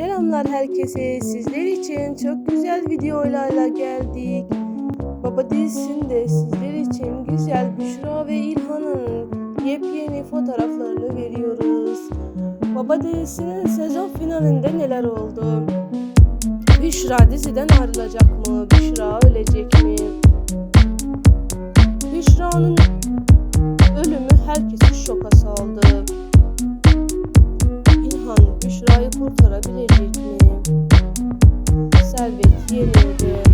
Selamlar herkese. Sizler için çok güzel videolarla geldik. Baba dizisinde sizler için güzel Büşra ve İlhan'ın yepyeni fotoğraflarını veriyoruz. Baba dizisinin sezon finalinde neler oldu? Büşra diziden ayrılacak mı? Büşra ölecek mi? Büşra'nın ölümü herkesi Büşra'yı kurtarabilecek mi? Servet yeni